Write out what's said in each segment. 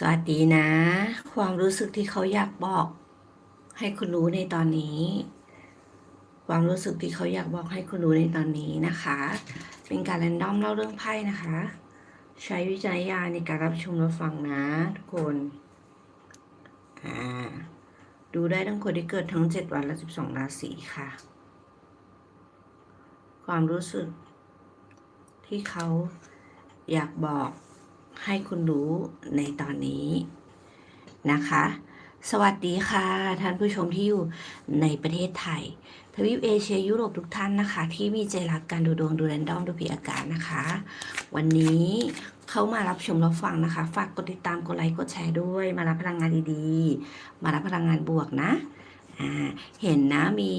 สวัสดีนะ ความรู้สึกที่เขาอยากบอก ให้คุณรู้ในตอนนี้ ความรู้สึกที่เขาอยากบอกให้คุณรู้ในตอนนี้นะคะ เป็นการแรนดอมเล่าเรื่องไพ่นะคะ ใช้วิจารณญาณในการรับชมรับฟังนะทุกคนอ่าดูได้ทั้งคนที่เกิดทั้ง 7 วันและ 12 ราศีค่ะ ความรู้สึกที่เขาอยากบอก ให้คุณรู้ในตอนนี้นะคะ สวัสดีค่ะ ท่านผู้ชมที่อยู่ในประเทศไทย ทวีปเอเชียยุโรปทุกท่านนะคะ ที่มีใจรักการดูดวงดูแรนดอมดูผีอากาศนะคะ วันนี้เข้ามารับชมรับฟังนะคะ ฝากกดติดตามกดไลค์กดแชร์ด้วย มารับพลังงานดีๆ มารับพลังงานบวกนะอ่าเห็นนะมี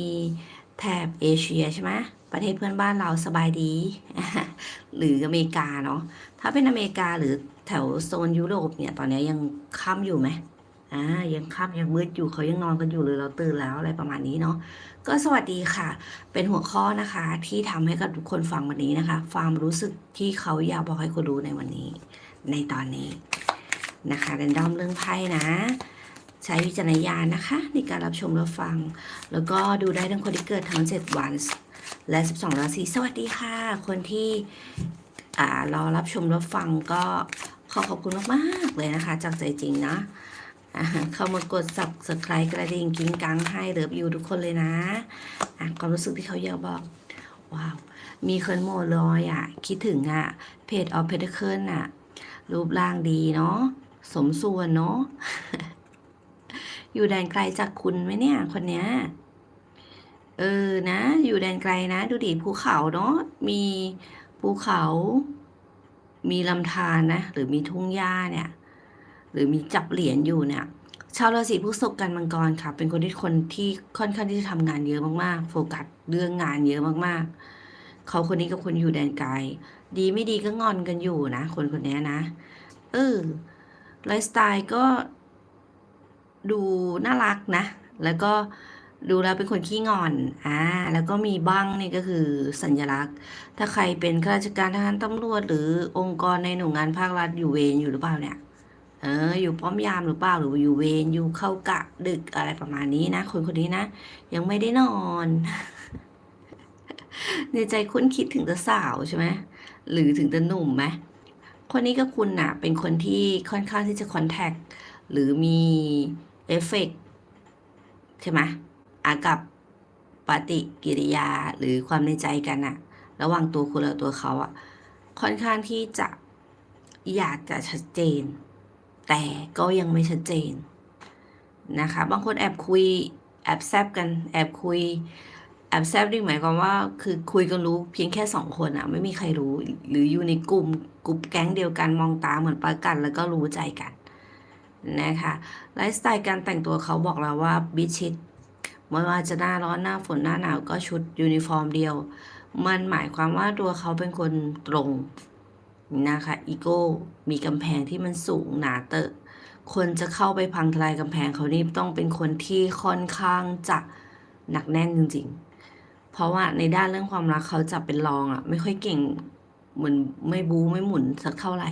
แถบเอเชียใช่ไหมประเทศเพื่อนบ้านเราสบายดี หรืออเมริกาเนาะถ้าเป็นอเมริกาหรือแถวโซนยุโรปเนี่ยตอนนี้ยังค่ำอยู่ไหมอ่ายังค่ำยังมืดอยู่เขายังนอนกันอยู่หรือเราตื่นแล้วอะไรประมาณนี้เนาะก็สวัสดีค่ะ เป็นหัวข้อนะคะที่ทำให้กับทุกคนฟังวันนี้นะคะ ความรู้สึกที่เขาอยากบอกให้คุณรู้ในวันนี้ ในตอนนี้นะคะเรนดอมเรื่องไพ่นะใช้วิจารณญาณนะคะ ในการรับชมรับฟัง แล้วก็ดูได้ทั้งคนที่เกิดทั้ง 7 วัน และ 12 ราศีสวัสดีค่ะ คนที่อ่ารอรับชมรับฟังก็ขอขอบคุณมากๆเลยนะคะ จากใจจริงนะเข้ามากด subscribe กระดิ่งกิ้งกังให้เลิฟยูทุกคนเลยนะะความรู้สึกที่เขาอยากบอกว้าวมีเคินโมลอยอะ คิดถึงอะ เพจออฟเพดเคิลอะ รูปร่างดีเนาะสมส่วนเนาะอยู่แดนไกลจากคุณไหมเนี่ย คนเนี้ย เออนะ อยู่แดนไกลนะ ดูดิภูเขาเนาะมีภูเขา มีลำธารนะ หรือมีทุ่งหญ้าเนี่ย หรือมีจับเหรียญอยู่เนี่ยชาวราศีพฤษภกันมังกรค่ะ เป็นคนที่คนที่ค่อนข้างที่จะทำงานเยอะมากๆ โฟกัสเรื่องงานเยอะมากๆ เขาคนนี้กับคนอยู่แดนไกล ดีไม่ดีก็งอนกันอยู่นะ คนคนนี้นะ เออไลฟ์สไตล์ก็ดูน่ารักนะ แล้วก็ ดูแล้วเป็นคนขี้งอน อ่า แล้วก็มีบ้างนี่ก็คือสัญลักษณ์ ถ้าใครเป็นข้าราชการทหารตำรวจ หรือองค์กรในหน่วยงานภาครัฐอยู่เวรอยู่หรือเปล่าเนี่ย เออ อยู่ป้อมยามหรือเปล่า หรืออยู่เวรอยู่เข้ากะดึกอะไรประมาณนี้นะ คนคนนี้นะ ยังไม่ได้นอน ในใจคุณคิดถึงแต่สาวใช่ไหม หรือถึงแต่หนุ่มไหม คนนี้ก็คุณน่ะ เป็นคนที่ค่อนข้างที่จะคอนแทคหรือมีเอฟเฟกต์ใช่ไหม อากับปฏิกิริยาหรือความในใจกันอะระหว่างตัวคุณและตัวเขาอะค่อนข้างที่จะอยากจะชัดเจน แต่ก็ยังไม่ชัดเจนนะคะ บางคนแอบคุยแอบแซบกันแอบคุยแอบแซบนี่หมายความว่าคือคุยกันรู้เพียงแค่สองคนอะไม่มีใครรู้หรืออยู่ในกลุ่มกลุ่มแก๊งเดียวกันมองตาเหมือนประกัน แล้วก็รู้ใจกันนะคะไลฟ์สไตล์การแต่งตัวเขาบอกเราว่าบิชิต ไม่ว่าจะหน้าร้อนหน้าฝนหน้าหนาวก็ชุดยูนิฟอร์มเดียว มันหมายความว่าตัวเขาเป็นคนตรงนะคะอีโก้มีกำแพงที่มันสูงหนาเตอะ คนจะเข้าไปพังทลายกำแพงเขานี่ต้องเป็นคนที่ค่อนข้างจะหนักแน่นจริง ๆ เพราะว่าในด้านเรื่องความรักเขาจะเป็นรองอะไม่ค่อยเก่งเหมือนไม่บูไม่หมุนสักเท่าไหร่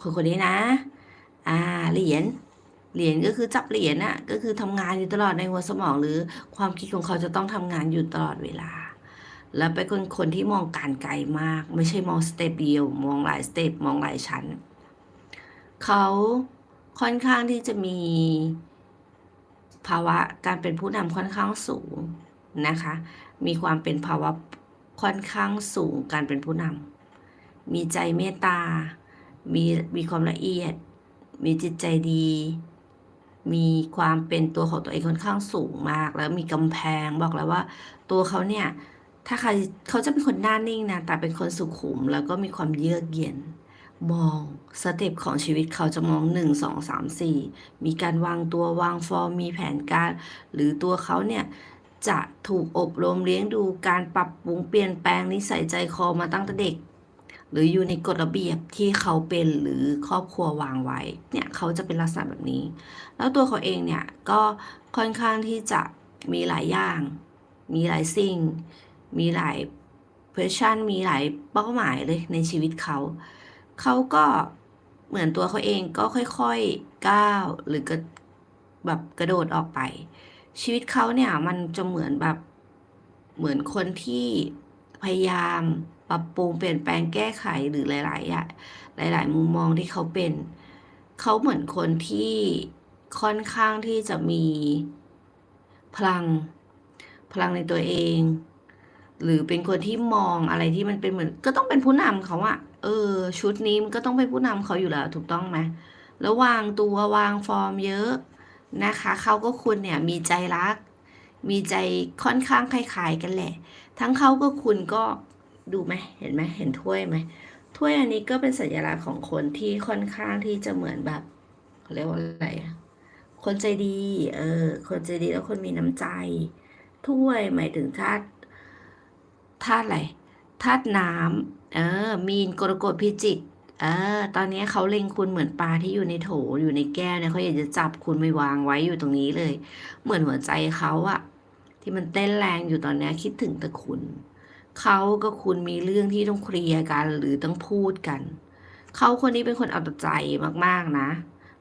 คนคนนี้นะ อ่าเหรียญ เหรียญก็คือจับเหรียญน่ะก็คือทำงานอยู่ตลอดในหัวสมองหรือความคิดของเขาจะต้องทำงานอยู่ตลอดเวลา แล้วเป็นคนคนที่มองการไกลมาก ไม่ใช่มองสเต็ปเดียว มองหลายสเต็ปมองหลายชั้น เขาค่อนข้างที่จะมีภาวะการเป็นผู้นำค่อนข้างสูงนะคะ มีความเป็นภาวะค่อนข้างสูงการเป็นผู้นำมีใจเมตตา มีมีความละเอียด มีจิตใจดี มีความเป็นตัวของตัวเองค่อนข้างสูงมาก แล้วมีกำแพงบอกแล้วว่า ตัวเขาเนี่ย ถ้าใครเขาจะเป็นคนหน้านิ่งนะแต่เป็นคนสุขุม แล้วก็มีความเยือกเย็น มองสเต็ปของชีวิตเขาจะมองหนึ่งสองสามสี่มีการวางตัววางฟอร์มมีแผนการ หรือตัวเขาเนี่ยจะถูกอบรมเลี้ยงดูการปรับปรุงเปลี่ยนแปลงนิสัยใจคอมาตั้งแต่เด็ก หรืออยู่ในกฎระเบียบที่เขาเป็นหรือครอบครัววางไว้ เนี่ยเขาจะเป็นลักษณะแบบนี้ แล้วตัวเขาเองเนี่ยก็ค่อนข้างที่จะมีหลายอย่าง มีหลายสิ่ง มีหลายเพชชั่นมีหลายเป้าหมายเลยในชีวิตเขา เขาก็เหมือนตัวเขาเองก็ค่อยๆก้าวหรือกระแบบกระโดดออกไป ชีวิตเขาเนี่ยมันจะเหมือนแบบเหมือนคนที่พยายาม ปรับปรุงเปลี่ยนแปลงแก้ไขหรือหลายๆอย่างหลาย ๆ มุมมองที่เขาเป็น เขาเหมือนคนที่ค่อนข้างที่จะมีพลังพลังในตัวเอง หรือเป็นคนที่มองอะไรที่มันเป็นเหมือน ก็ต้องเป็นผู้นำเขาอะเออ ชุดนี้มันก็ต้องเป็นผู้นำเขาอยู่แล้วถูกต้องไหมแล้ววางตัววางฟอร์มเยอะนะคะ เขาก็คุณเนี่ยมีใจรัก มีใจค่อนข้างคล้ายๆกันแหละ ทั้งเขาก็คุณก็ ดูไหมเห็นไหมเห็นถ้วยไหมถ้วยอันนี้ก็เป็นสัญลักษณ์ของคนที่ค่อนข้างที่จะเหมือนแบบเขาเรียกว่าอะไรคนใจดี เออ คนใจดีแล้วคนมีน้ำใจ ถ้วยหมายถึงธาตุธาตุอะไรธาตุน้ำเออ มีนกรกฎพิจิกเออ ตอนนี้เขาเล็งคุณเหมือนปลาที่อยู่ในโถอยู่ในแก้วเนี่ยเขาอยากจะจับคุณไปวางไว้อยู่ตรงนี้เลย เหมือนหัวใจเขาอะที่มันเต้นแรงอยู่ตอนนี้คิดถึงแต่คุณ เขากับคุณมีเรื่องที่ต้องเคลียร์กันหรือต้องพูดกัน เขาคนนี้เป็นคนเอาแต่ใจมากๆนะ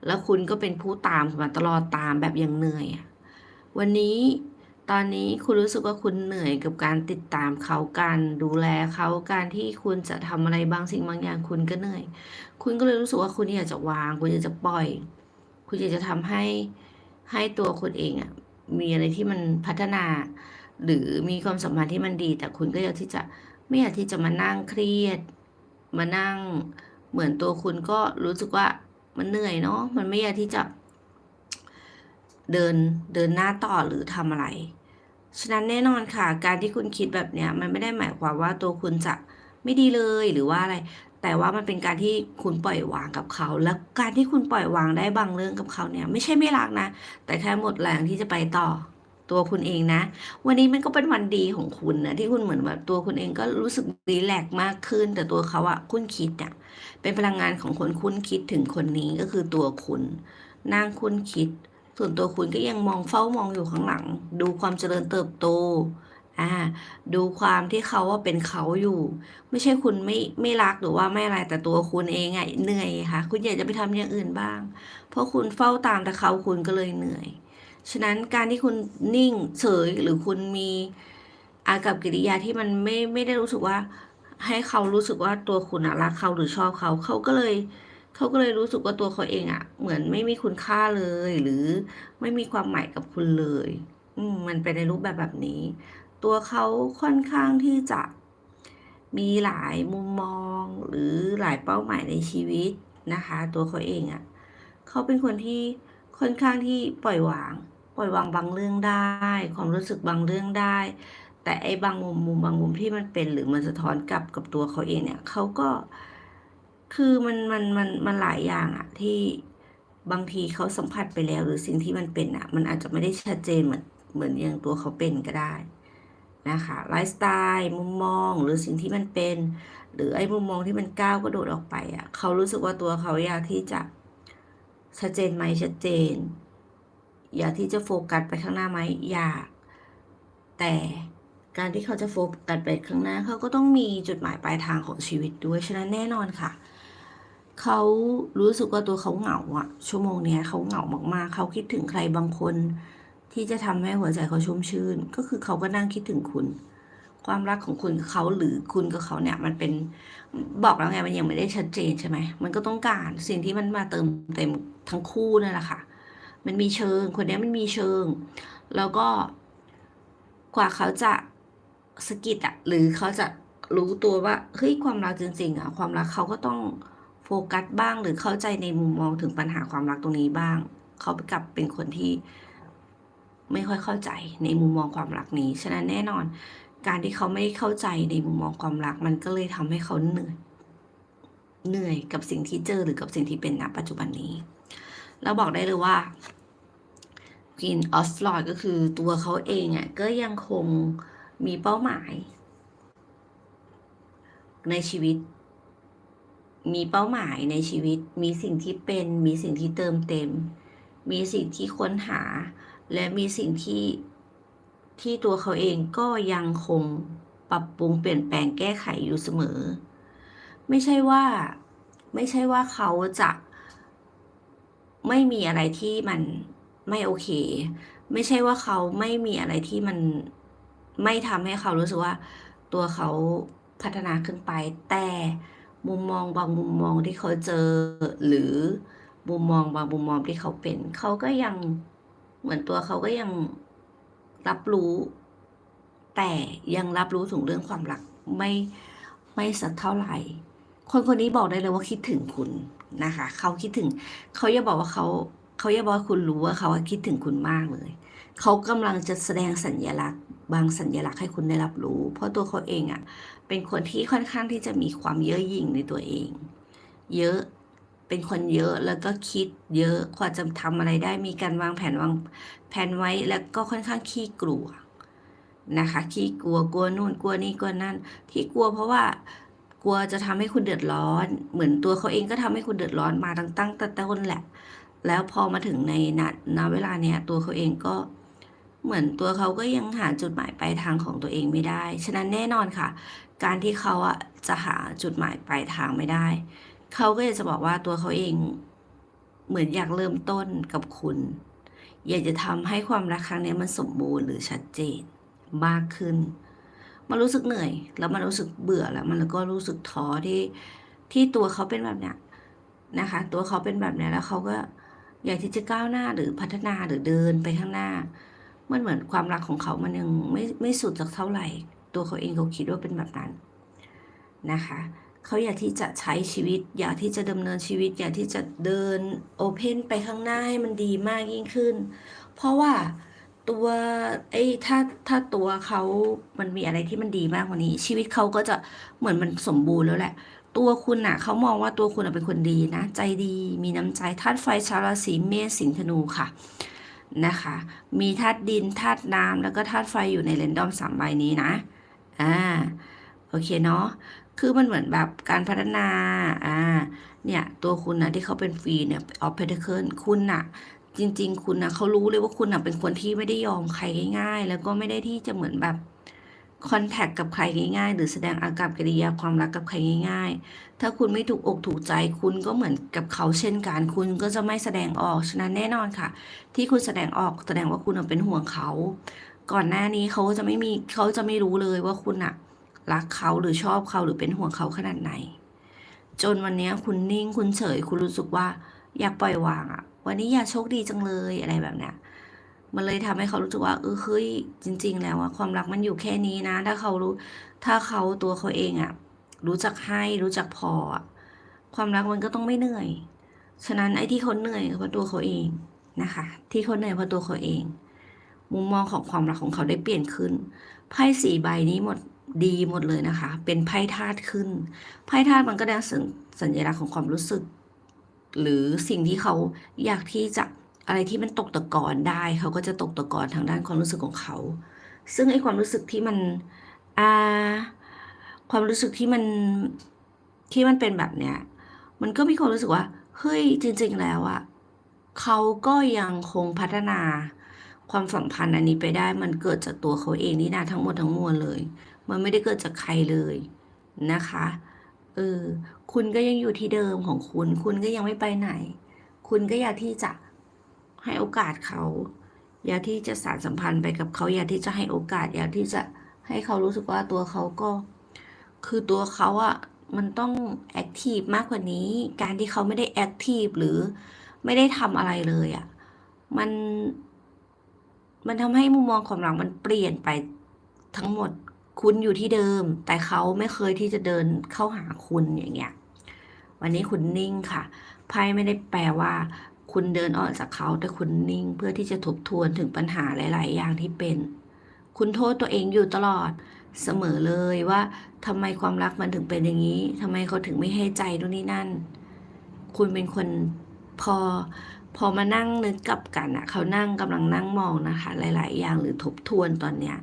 แล้วคุณก็เป็นผู้ตามมาตลอดตามแบบยังเหนื่อย วันนี้ตอนนี้คุณรู้สึกว่าคุณเหนื่อยกับการติดตามเขาการดูแลเขาการที่คุณจะทำอะไรบางสิ่งบางอย่างคุณก็เหนื่อย คุณก็เลยรู้สึกว่าคุณอยากจะวาง คุณอยากจะปล่อย คุณอยากจะทำให้ให้ตัวคุณเองอะมีอะไรที่มันพัฒนา หรือมีความสัมพันธ์ที่มันดี แต่คุณก็อยากที่จะไม่อยากที่จะมานั่งเครียด มานั่งเหมือนตัวคุณก็รู้สึกว่ามันเหนื่อยเนาะมันไม่อยากที่จะ เดินเดินหน้าต่อหรือทำอะไร ฉะนั้นแน่นอนค่ะ การที่คุณคิดแบบเนี้ยมันไม่ได้หมายความว่าตัวคุณจะไม่ดีเลยหรือว่าอะไร แต่ว่ามันเป็นการที่คุณปล่อยวางกับเขา แล้วการที่คุณปล่อยวางได้บางเรื่องกับเขาเนี่ย ไม่ใช่ไม่รักนะ แต่แค่หมดแรงที่จะไปต่อ ตัวคุณเองนะ วันนี้มันก็เป็นวันดีของคุณนะที่คุณเหมือนแบบตัวคุณเองก็รู้สึกรีแลกมากขึ้น แต่ตัวเขาอะคุณคิดเนี่ยเป็นพลังงานของคนคุณคิดถึงคนนี้ก็คือตัวคุณนั่งคุณคิด ส่วนตัวคุณก็ยังมองเฝ้ามองอยู่ข้างหลัง ดูความเจริญเติบโตอ่าดูความที่เขาว่าเป็นเขาอยู่ ไม่ใช่คุณไม่ไม่รักหรือว่าไม่อะไรแต่ตัวคุณเองอะเหนื่อยค่ะ คุณอยากจะไปทำอย่างอื่นบ้าง เพราะคุณเฝ้าตามแต่เขาคุณก็เลยเหนื่อย ฉะนั้นการที่คุณนิ่งเฉยหรือคุณมีอากับกิริยาที่มันไม่ไม่ได้รู้สึกว่า ให้เขารู้สึกว่าตัวคุณอะรักเขาหรือชอบเขาเขาก็เลยเขาก็เลยรู้สึกว่าตัวเขาเองอะเหมือนไม่มีคุณค่าเลย หรือไม่มีความหมายกับคุณเลย อืมมันเป็นในรูปแบบแบบนี้ ตัวเขาค่อนข้างที่จะมีหลายมุมมองหรือหลายเป้าหมายในชีวิตนะคะ ตัวเขาเองอะเขาเป็นคนที่ค่อนข้างที่ปล่อยวาง ปล่อยวางบางเรื่องได้ ความรู้สึกบางเรื่องได้ แต่ไอ้บางมุมมุมบางมุมที่มันเป็นหรือมันสะท้อนกลับกับตัวเขาเองเนี่ยเขาก็คือมันมันมันมันหลายอย่างอะที่บางทีเขาสัมผัสไปแล้ว หรือสิ่งที่มันเป็นอะมันอาจจะไม่ได้ชัดเจนเหมือนเหมือนอย่างตัวเขาเป็นก็ได้นะคะไลฟ์สไตล์มุมมองหรือสิ่งที่มันเป็น หรือไอ้มุมมองที่มันก้าวกระโดดออกไปอะเขารู้สึกว่าตัวเขาอยากที่จะชัดเจนไหมชัดเจน อยากที่จะโฟกัสไปข้างหน้าไหมอยาก แต่การที่เขาจะโฟกัสไปข้างหน้าเขาก็ต้องมีจุดหมายปลายทางของชีวิตด้วยฉะนั้นแน่นอนค่ะ เขารู้สึกว่าตัวเขาเหงาอะชั่วโมงเนี้ยเขาเหงามากๆ เขาคิดถึงใครบางคน ที่จะทำให้หัวใจเขาชุ่มชื่น ก็คือเขาก็นั่งคิดถึงคุณ ความรักของคุณกับเขาหรือคุณกับเขาเนี่ยมันเป็นบอกแล้วไงมันยังไม่ได้ชัดเจนใช่ไหมมันก็ต้องการสิ่งที่มันมาเติมเต็มทั้งคู่นั่นแหละค่ะ มันมีเชิง คนนี้มันมีเชิง แล้วก็กว่าเขาจะสะกิดอะหรือเขาจะรู้ตัวว่าเฮ้ยความรักจริงๆอะความรักเขาก็ต้องโฟกัสบ้างหรือเข้าใจในมุมมองถึงปัญหาความรักตรงนี้บ้าง เขากลับเป็นคนที่ไม่ค่อยเข้าใจในมุมมองความรักนี้ ฉะนั้นแน่นอน การที่เขาไม่เข้าใจในมุมมองความรัก มันก็เลยทำให้เขาเหนื่อย เหนื่อยกับสิ่งที่เจอหรือกับสิ่งที่เป็นณปัจจุบันนี้ แล้วบอกได้เลยว่ากินออสลอดก็คือตัวเขาเองอะก็ยังคงมีเป้าหมาย ในชีวิต มีเป้าหมายในชีวิต มีสิ่งที่เป็น มีสิ่งที่เติมเต็ม มีสิ่งที่ค้นหา และมีสิ่งที่ที่ตัวเขาเองก็ยังคงปรับปรุงเปลี่ยนแปลงแก้ไขอยู่เสมอ ไม่ใช่ว่า ไม่ใช่ว่าเขาจะ ไม่มีอะไรที่มันไม่โอเค ไม่ใช่ว่าเขาไม่มีอะไรที่มันไม่ทำให้เขารู้สึกว่า ตัวเขาพัฒนาขึ้นไป แต่มุมมองบางมุมมองที่เขาเจอหรือมุมมองบางมุมมองที่เขาเป็น เขาก็ยังเหมือนตัวเขาก็ยังรับรู้ แต่ยังรับรู้ถึงเรื่องความรักไม่ไม่สักเท่าไหร่ คนคนนี้บอกได้เลยว่าคิดถึงคุณ นะคะเขาคิดถึงเขาอย่าบอกว่าเขาเขาอย่าบอกว่าคุณรู้ว่าเขาคิดถึงคุณมากเลยเขากำลังจะแสดงสัญญลักษณ์บางสัญญลักษณ์ให้คุณได้รับรู้ เพราะตัวเขาเองอะ่ะเป็นคนที่ค่อนข้างที่จะมีความเยอหยิ่งในตัวเอง เยอะเป็นคนเยอะแล้วก็คิดเยอะกว่าจะทำอะไรได้มีการวางแผนวางแผนไว้แล้วก็ค่อนข้างขี้กลัวนะคะขี้กลัวกลัวนู่นกลัวนี่กลัวนั่นที่กลัวเพราะว่า กลัวจะทำให้คุณเดือดร้อน เหมือนตัวเขาเองก็ทำให้คุณเดือดร้อนมาตั้งตั้งแต่ต้นแหละ แล้วพอมาถึงในณณเวลาเนี้ยตัวเขาเองก็เหมือนตัวเขาก็ยังหาจุดหมายปลายทางของตัวเองไม่ได้ ฉะนั้นแน่นอนค่ะ การที่เขาอะจะหาจุดหมายปลายทางไม่ได้ เขาก็จะบอกว่าตัวเขาเองเหมือนอยากเริ่มต้นกับคุณ อยากจะทำให้ความรักครั้งนี้มันสมบูรณ์หรือชัดเจนมากขึ้น มันรู้สึกเหนื่อย แล้วมันรู้สึกเบื่อแล้ว มันก็รู้สึกท้อที่ที่ตัวเขาเป็นแบบเนี้ยนะคะ ตัวเขาเป็นแบบเนี้ยแล้วเขาก็อยากที่จะก้าวหน้าหรือพัฒนาหรือเดินไปข้างหน้า มันเหมือนความรักของเขามันยังไม่ไม่สุดสักเท่าไหร่ ตัวเขาเองเขาคิดว่าเป็นแบบนั้นนะคะเขาอยากที่จะใช้ชีวิต อยากที่จะดำเนินชีวิต อยากที่จะเดินโอเพนไปข้างหน้าให้มันดีมากยิ่งขึ้น เพราะว่า ตัวไอ้ถ้าถ้าตัวเขามันมีอะไรที่มันดีมากกว่านี้ ชีวิตเขาก็จะเหมือนมันสมบูรณ์แล้วแหละ ตัวคุณน่ะเขามองว่าตัวคุณเป็นคนดีนะ ใจดีมีน้ำใจธาตุไฟชาวราศีเมษสิงห์ธนูค่ะนะคะ มีธาตุดินธาตุน้ำแล้วก็ธาตุไฟอยู่ในเรนดอมสามใบนี้นะอ่าโอเคเนาะคือมันเหมือนแบบการพัฒนาอ่าเนี่ยตัวคุณนะที่เขาเป็นฟรีเนี่ยออฟเพเทเคิลคุณน่ะ จริง ๆ คุณนะเขารู้เลยว่าคุณน่ะเป็นคนที่ไม่ได้ยอมใครง่าย ๆ แล้วก็ไม่ได้ที่จะเหมือนแบบคอนแทคกับใครง่าย ๆ หรือแสดงอากับกิริยาความรักกับใครง่าย ๆ ถ้าคุณไม่ถูกอกถูกใจคุณก็เหมือนกับเขาเช่นกัน คุณก็จะไม่แสดงออก ฉะนั้นแน่นอนค่ะ ที่คุณแสดงออกแสดงว่าคุณเป็นห่วงเขา ก่อนหน้านี้เขาจะไม่มีเขาจะไม่รู้เลยว่าคุณอะรักเขาหรือชอบเขาหรือเป็นห่วงเขาขนาดไหน จนวันนี้คุณนิ่งคุณเฉย คุณรู้สึกว่าอยากปล่อยวางอะ วันนี้อยากโชคดีจังเลยอะไรแบบเนี้ยมันเลยทำให้เขารู้สึกว่าเออเฮ้ยจริง ๆ แล้วอะความรักมันอยู่แค่นี้นะ ถ้าเขารู้ถ้าเขาตัวเขาเองอะรู้จักให้รู้จักพอความรักมันก็ต้องไม่เหนื่อย ฉะนั้นไอ้ที่เขาเหนื่อยเพราะตัวเขาเองนะคะ ที่เขาเหนื่อยเพราะตัวเขาเอง มุมมองของความรักของเขาได้เปลี่ยนขึ้นไพ่สี่ใบนี้หมดดีหมดเลยนะคะ เป็นไพ่ธาตุขึ้น ไพ่ธาตุมันก็แสดงสัญลักษณ์ของความรู้สึก หรือสิ่งที่เขาอยากที่จะอะไรที่มันตกตะกอนได้ เขาก็จะตกตะกอนทางด้านความรู้สึกของเขา ซึ่งไอ้ความรู้สึกที่มันอ่าความรู้สึกที่มันที่มันเป็นแบบเนี้ยมันก็มีความรู้สึกว่าเฮ้ยจริง ๆ แล้วอะเขาก็ยังคงพัฒนาความสัมพันธ์อันนี้ไปได้ มันเกิดจากตัวเขาเองนี่นะทั้งหมดทั้งมวลเลย มันไม่ได้เกิดจากใครเลยนะคะ เออ คุณก็ยังอยู่ที่เดิมของคุณ คุณก็ยังไม่ไปไหน คุณก็อยากที่จะให้โอกาสเขา อยากที่จะสานสัมพันธ์ไปกับเขา อยากที่จะให้โอกาส อยากที่จะให้เขารู้สึกว่าตัวเขาก็ คือตัวเขาอะมันต้องแอคทีฟมากกว่านี้ การที่เขาไม่ได้แอคทีฟหรือไม่ได้ทำอะไรเลยอะมัน มันทำให้มุมมองความรักมันเปลี่ยนไปทั้งหมด คุณอยู่ที่เดิม แต่เขาไม่เคยที่จะเดินเข้าหาคุณอย่างเงี้ย วันนี้คุณนิ่งค่ะ ไพ่ไม่ได้แปลว่า คุณเดินออกจากเขาแต่คุณนิ่ง เพื่อที่จะทบทวนถึงปัญหาหลาย ๆ อย่างที่เป็น คุณโทษตัวเองอยู่ตลอดเสมอเลยว่าทำไมความรักมันถึงเป็นอย่างนี้ทำไมเขาถึงไม่ให้ใจนู่นนี่นั่น คุณเป็นคนพอพอมานั่งนึกกลับกันอะเขานั่งกำลังนั่งมองนะคะ หลาย ๆ อย่างหรือทบทวนตอนเนี้ย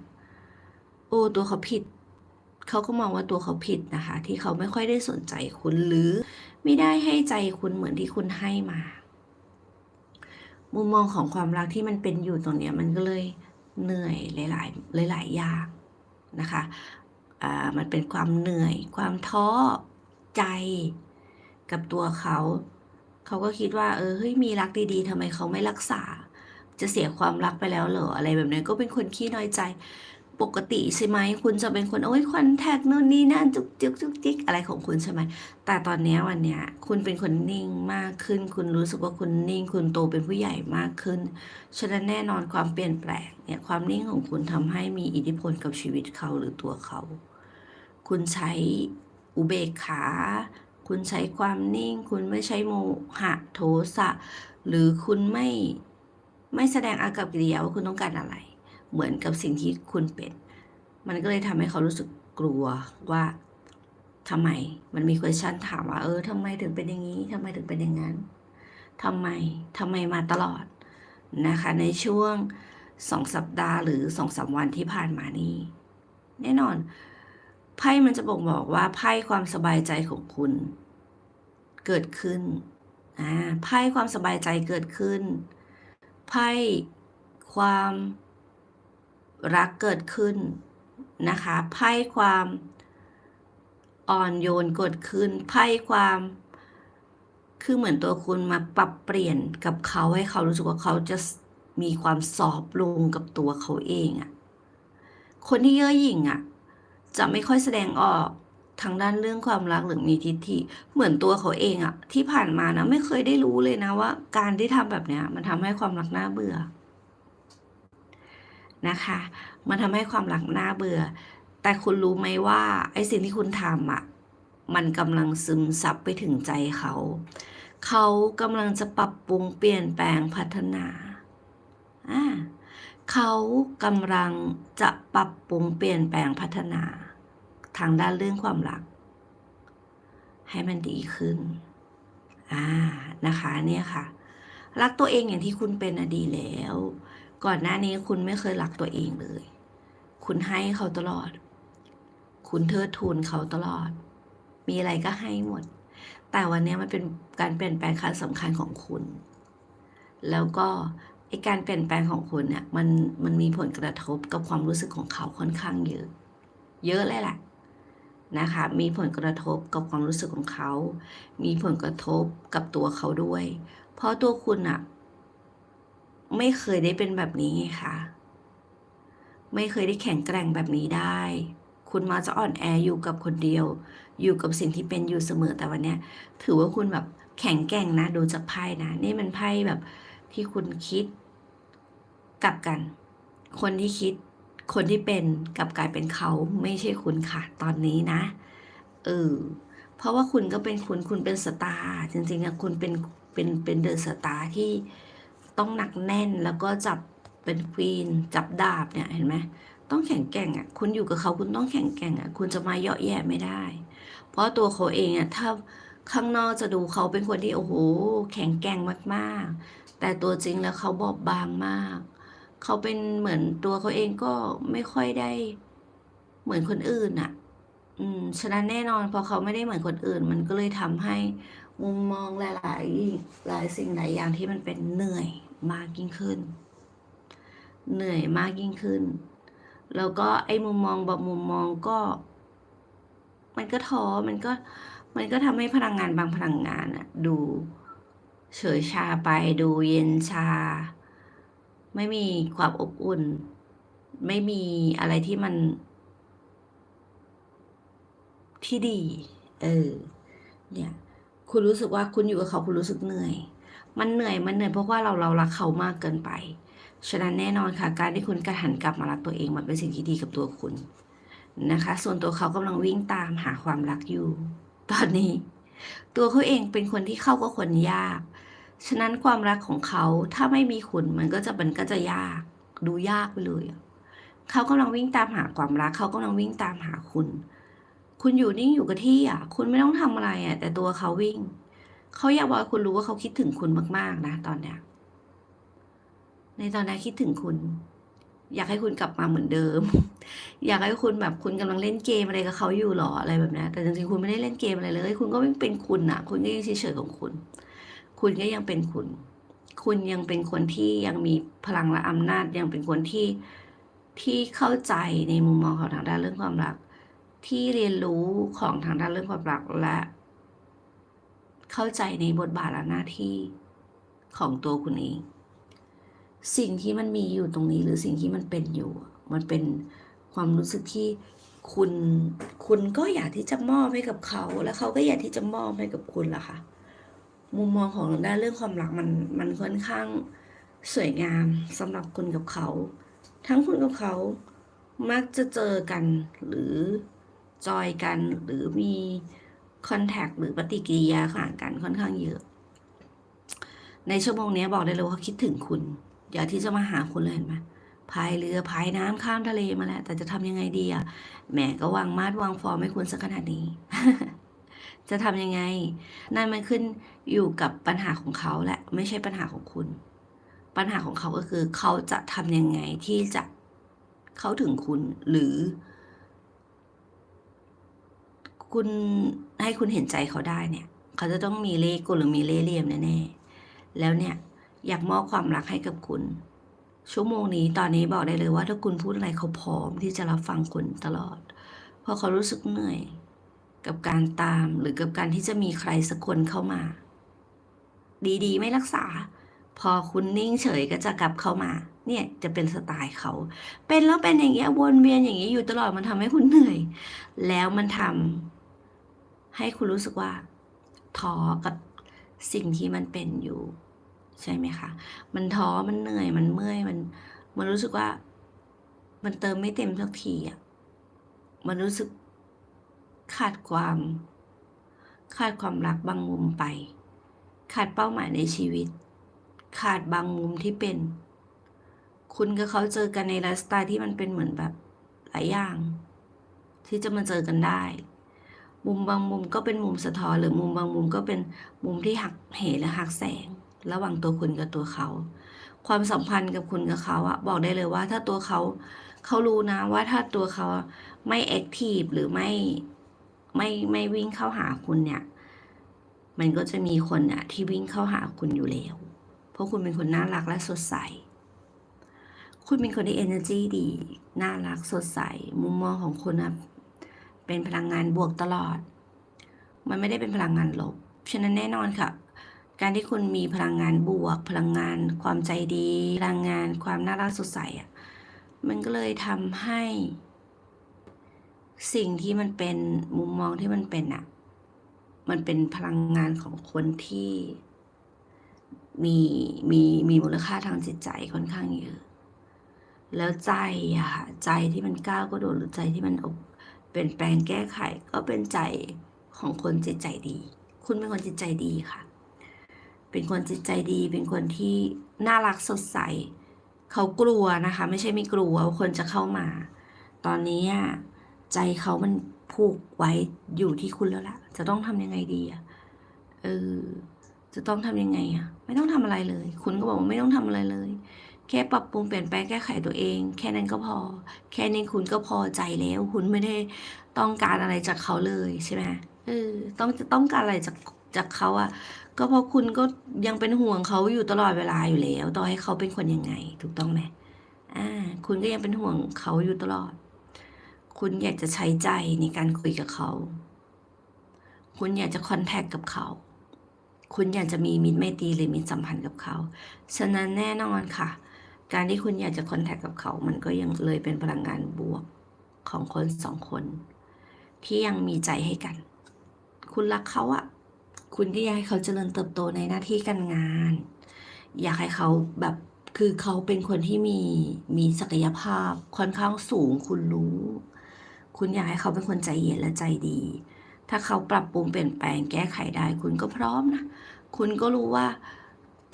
โอ้ตัวเขาผิด เขาก็มองว่าตัวเขาผิดนะคะ ที่เขาไม่ค่อยได้สนใจคุณหรือ ไม่ได้ให้ใจคุณเหมือนที่คุณให้มา มุมมองของความรักที่มันเป็นอยู่ตรงเนี้ยมันก็เลยเหนื่อยหลาย ๆ หลาย ๆ อย่างนะคะอ่ามันเป็นความเหนื่อย ความท้อใจกับตัวเขา เขาก็คิดว่า เออเฮ้ยมีรักดีๆทำไมเขาไม่รักษา จะเสียความรักไปแล้วเหรออะไรแบบนี้ก็เป็นคนขี้น้อยใจ ปกติใช่ไหมคุณจะเป็นคนโอ๊ยคอนแทคนู่นนี่นั่นจุกจิกจุกจิกอะไรของคุณใช่ไหมแต่ตอนนี้วันเนี้ยคุณเป็นคนนิ่งมากขึ้น คุณรู้สึกว่าคุณนิ่ง คุณโตเป็นผู้ใหญ่มากขึ้น ฉะนั้นแน่นอนความเปลี่ยนแปลงเนี่ยความนิ่งของคุณทำให้มีอิทธิพลกับชีวิตเขาหรือตัวเขา คุณใช้อุเบกขา คุณใช้ความนิ่ง คุณไม่ใช้โมหะโทสะหรือคุณไม่ไม่แสดงอากับกิริยาว่าคุณต้องการอะไร เหมือนกับสิ่งที่คุณเป็น มันก็เลยทำให้เขารู้สึกกลัวว่าทำไม มันมี question ถามว่า เออทำไมถึงเป็นอย่างนี้ทำไมถึงเป็นอย่างนั้นทำไมทำไมมาตลอดนะคะ ในช่วงสองสัปดาห์หรือสองสามวันที่ผ่านมานี้ แน่นอน ไพ่มันจะบอกบอกว่าไพ่ความสบายใจของคุณ เกิดขึ้นไพ่ความสบายใจเกิดขึ้น ไพ่ความ รักเกิดขึ้นนะคะไพ่ความอ่อนโยนเกิดขึ้นไพ่ความ คือเหมือนตัวคุณมาปรับเปลี่ยนกับเขาให้เขารู้สึกว่าเขาจะมีความสอบลงกับตัวเขาเองอะคนที่เย่อหยิ่งอะจะไม่ค่อยแสดงออกทางด้านเรื่องความรักหรือมีทิฏฐิเหมือนตัวเขาเองอะที่ผ่านมานะไม่เคยได้รู้เลยนะว่า การที่ทำแบบเนี้ยมันทำให้ความรักน่าเบื่อ นะคะ มันทำให้ความรักน่าเบื่อ แต่คุณรู้ไหมว่าไอ้สิ่งที่คุณทำอะมันกำลังซึมซับไปถึงใจเขา เขากำลังจะปรับปรุงเปลี่ยนแปลงพัฒนาอ่าเขากำลังจะปรับปรุงเปลี่ยนแปลงพัฒนา ทางด้านเรื่องความรัก ให้มันดีขึ้น อ่า นะคะ เนี่ยค่ะ รักตัวเองอย่างที่คุณเป็นอดีแล้ว ก่อนหน้านี้คุณไม่เคยรักตัวเองเลย คุณให้เขาตลอด คุณเทิดทูนเขาตลอด มีอะไรก็ให้หมด แต่วันนี้มันเป็นการเปลี่ยนแปลงครั้งสำคัญของคุณ แล้วก็ไอการเปลี่ยนแปลงของคุณเนี่ยมันมันมีผลกระทบกับความรู้สึกของเขาค่อนข้างเยอะ เยอะเลยแหละนะคะ มีผลกระทบกับความรู้สึกของเขา มีผลกระทบกับตัวเขาด้วย เพราะตัวคุณอะ ไม่เคยได้เป็นแบบนี้ไงคะไม่เคยได้แข็งแกร่งแบบนี้ได้ คุณมาจะอ่อนแออยู่กับคนเดียว อยู่กับสิ่งที่เป็นอยู่เสมอแต่วันเนี้ยถือว่าคุณแบบแข็งแกร่งนะดูจากไพ่นะ นี่มันไพ่แบบที่คุณคิดกลับกัน คนที่คิดคนที่เป็นกลับกลายเป็นเขาไม่ใช่คุณค่ะ ตอนนี้นะเออเพราะว่าคุณก็เป็นคุณคุณเป็นสตาร์จริงๆอะคุณเป็นเป็นเป็นเดอะสตาร์ที่ ต้องหนักแน่นแล้วก็จับเป็นควีนจับดาบเนี่ยเห็นไหมต้องแข็งแกร่งอะคุณอยู่กับเขาคุณต้องแข็งแกร่งอะคุณจะมาเยาะแย่ไม่ได้ เพราะตัวเขาเองอะถ้าข้างนอกจะดูเขาเป็นคนที่โอ้โห แข็งแกร่งมากๆ แต่ตัวจริงแล้วเขาบอบบางมาก เขาเป็นเหมือนตัวเขาเองก็ไม่ค่อยได้เหมือนคนอื่นอะอืมฉะนั้นแน่นอนพอเขาไม่ได้เหมือนคนอื่น มันก็เลยทำให้มุมมองหลาย ๆ หลายสิ่งหลายอย่างที่มันเป็นเหนื่อย มากยิ่งขึ้น เหนื่อยมากยิ่งขึ้น แล้วก็ไอ้มุมมองแบบมุมมองก็ มันก็ท้อมันก็ มันก็ทำให้พลังงานบางพลังงานอะดูเฉยชาไปดูเย็นชา ไม่มีความอบอุ่น ไม่มีอะไรที่มัน ที่ดี เออ เนี่ย คุณรู้สึกว่าคุณอยู่กับเขาคุณรู้สึกเหนื่อย มันเหนื่อยมันเหนื่อยเพราะว่าเราเรารักเขามากเกินไป ฉะนั้นแน่นอนค่ะ การที่คุณกระหันกลับมารักตัวเองมันเป็นสิ่งที่ดีกับตัวคุณนะคะ ส่วนตัวเขากำลังวิ่งตามหาความรักอยู่ ตอนนี้ ตัวเขาเองเป็นคนที่เข้ากับคนยาก ฉะนั้นความรักของเขาถ้าไม่มีคุณมันก็จะมันก็จะยาก ดูยากไปเลยเขากำลังวิ่งตามหาความรัก เขากำลังวิ่งตามหาคุณ คุณอยู่นิ่งอยู่กับที่อะ คุณไม่ต้องทำอะไรอะ แต่ตัวเขาวิ่ง เขาอยากบอกคุณรู้ว่าเขาคิดถึงคุณมาก ๆ นะ ตอนเนี้ย ในตอนนี้คิดถึงคุณ อยากให้คุณกลับมาเหมือนเดิม อยากให้คุณแบบคุณกำลังเล่นเกมอะไรกับเขาอยู่หรออะไรแบบนี้แต่จริงๆคุณไม่ได้เล่นเกมอะไรเลย คุณก็ยังเป็นคุณอะคุณก็ยังเฉยๆของคุณ คุณก็ยังเป็นคุณ คุณยังเป็นคนที่ยังมีพลังและอำนาจยังเป็นคนที่ที่เข้าใจในมุมมองของทางด้านเรื่องความรัก ที่เรียนรู้ของทางด้านเรื่องความรักและ เข้าใจในบทบาทและหน้าที่ของตัวคุณเอง สิ่งที่มันมีอยู่ตรงนี้หรือสิ่งที่มันเป็นอยู่ มันเป็นความรู้สึกที่คุณคุณก็อยากที่จะมอบให้กับเขา แล้วเขาก็อยากที่จะมอบให้กับคุณล่ะค่ะ มุมมองของด้านเรื่องความรักมันมันค่อนข้างสวยงามสำหรับคุณกับเขา ทั้งคุณกับเขามักจะเจอกันหรือจอยกันหรือมี คอนแทคหรือปฏิกิริยาห่างกันค่อนข้างเยอะ ในชั่วโมงนี้บอกได้เลยว่าคิดถึงคุณ อยากที่จะมาหาคุณเลยเห็นไหมพายเรือพายน้ำข้ามทะเลมาแล้วแต่จะทำยังไงดีอะแหมก็วางมาดวางฟอร์มให้คุณสักขนาดนี้ จะทำยังไง นั่นมันขึ้นอยู่กับปัญหาของเขาแหละไม่ใช่ปัญหาของคุณ ปัญหาของเขาก็คือเขาจะทำยังไงที่จะเข้าถึงคุณหรือ คุณให้คุณเห็นใจเขาได้เนี่ย เขาจะต้องมีเล่ห์กลหรือมีเล่ห์เหลี่ยมแน่ๆแล้วเนี่ยอยากมอบความรักให้กับคุณ ชั่วโมงนี้ตอนนี้บอกได้เลยว่า ถ้าคุณพูดอะไรเขาพร้อมที่จะรับฟังคุณตลอด เพราะเขารู้สึกเหนื่อย กับการตามหรือกับการที่จะมีใครสักคนเข้ามา ดีๆ ไม่รักษา พอคุณนิ่งเฉยก็จะกลับเข้ามา เนี่ยจะเป็นสไตล์เขา เป็นแล้วเป็นอย่างเงี้ยวนเวียนอย่างนี้ยอยู่ตลอดมันทำให้คุณเหนื่อย แล้วมันทำ ให้คุณรู้สึกว่าท้อกับสิ่งที่มันเป็นอยู่ ใช่ไหมคะ มันท้อมันเหนื่อยมันเมื่อยมัน มันรู้สึกว่า มันเติมไม่เต็มสักทีอะมันรู้สึกขาดความ ขาดความรักบางมุมไป ขาดเป้าหมายในชีวิต ขาดบางมุมที่เป็น คุณกับเขาเจอกันในไลฟ์สไตล์ที่มันเป็นเหมือนแบบหลายอย่าง ที่จะมาเจอกันได้ มุมบางมุมก็เป็นมุมสะท้อนหรือมุมบางมุมก็เป็นมุมที่หักเหและหักแสง ระหว่างตัวคุณกับตัวเขา ความสัมพันธ์กับคุณกับเขาอะบอกได้เลยว่าถ้าตัวเขาเขารู้นะว่าถ้าตัวเขาไม่แอคทีฟหรือไม่ไม่ไม่วิ่งเข้าหาคุณเนี่ย มันก็จะมีคนเนี่ยที่วิ่งเข้าหาคุณอยู่แล้ว เพราะคุณเป็นคนน่ารักและสดใส คุณเป็นคนที่ energy ดี น่ารักสดใส มุมมองของคุณนะ เป็นพลังงานบวกตลอด มันไม่ได้เป็นพลังงานลบ ฉะนั้นแน่นอนค่ะ การที่คุณมีพลังงานบวก พลังงานความใจดี พลังงานความน่ารักสดใสอะ มันก็เลยทำให้ สิ่งที่มันเป็นมุมมองที่มันเป็นอะ มันเป็นพลังงานของคนที่มีมีมีมูลค่าทางจิตใจค่อนข้างเยอะ แล้วใจอะค่ะ ใจที่มันก้าวกระโดดหรือใจที่มันอบ เปลี่ยนแปลงแก้ไขก็เป็นใจของคนจิตใจดี คุณเป็นคนจิตใจดีค่ะ เป็นคนจิตใจดี เป็นคนที่น่ารักสดใส เขากลัวนะคะ ไม่ใช่ไม่กลัวว่าคนจะเข้ามา ตอนนี้ใจเขามันผูกไว้อยู่ที่คุณแล้วล่ะ จะต้องทำยังไงดีอะเออ จะต้องทำยังไงอะไม่ต้องทำอะไรเลย คุณก็บอกว่าไม่ต้องทำอะไรเลย แค่ปรับปรุงเปลี่ยนแปลงแก้ไขตัวเอง แค่นั้นก็พอ แค่นี้คุณก็พอใจแล้ว คุณไม่ได้ต้องการอะไรจากเขาเลยใช่ไหมเออต้องจะต้องการอะไรจากจากเขาอะก็เพราะคุณก็ยังเป็นห่วงเขาอยู่ตลอดเวลาอยู่แล้ว ต่อให้เขาเป็นคนยังไง ถูกต้องไหมอ่า คุณก็ยังเป็นห่วงเขาอยู่ตลอด คุณอยากจะใช้ใจในการคุยกับเขา คุณอยากจะคอนแทคกับเขาคุณอยากจะมีมิตรไมตรีหรือมิตรสัมพันธ์กับเขา ฉะนั้นแน่นอนค่ะ การที่คุณอยากจะคอนแทคกับเขา มันก็ยังเลยเป็นพลังงานบวกของคนสองคน ที่ยังมีใจให้กัน คุณรักเขาอะคุณก็อยากให้เขาเจริญเติบโตในหน้าที่การงาน อยากให้เขาแบบคือเขาเป็นคนที่มีมีศักยภาพค่อนข้างสูงคุณรู้ คุณอยากให้เขาเป็นคนใจเย็นและใจดี ถ้าเขาปรับปรุงเปลี่ยนแปลงแก้ไขได้ คุณก็พร้อมนะ คุณก็รู้ว่า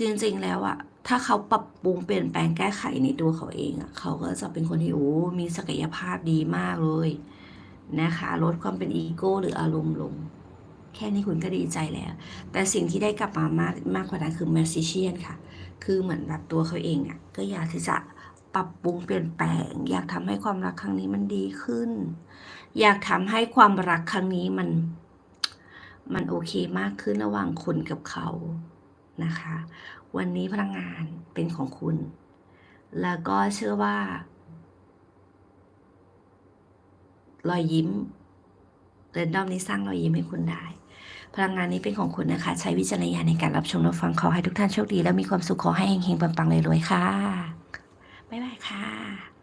จริงๆแล้วอะ ถ้าเขาปรับปรุงเปลี่ยนแปลงแก้ไขในตัวเขาเองอะเขาก็จะเป็นคนที่โอ้มีศักยภาพดีมากเลยนะคะ ลดความเป็นอีโก้หรืออารมณ์ลง แค่นี้คุณก็ดีใจแล้ว แต่สิ่งที่ได้กลับมามากมากกว่านั้นคือแมสซิเชียนค่ะ คือเหมือนแบบตัวเขาเองอะก็อยากที่จะปรับปรุงเปลี่ยนแปลง อยากทำให้ความรักครั้งนี้มันดีขึ้น อยากทำให้ความรักครั้งนี้มัน มันโอเคมากขึ้นระหว่างคุณกับเขานะคะ วันนี้พลังงานเป็นของคุณ แล้วก็เชื่อว่า รอยยิ้มเรนดอมนี้สร้างรอยยิ้มให้คุณได้ พลังงานนี้เป็นของคุณนะคะ ใช้วิจารณญาณในการรับชมรับฟังขอให้ทุกท่านโชคดี และมีความสุขขอให้เฮงๆปังๆเลยรวยๆค่ะ บ๊ายบายค่ะ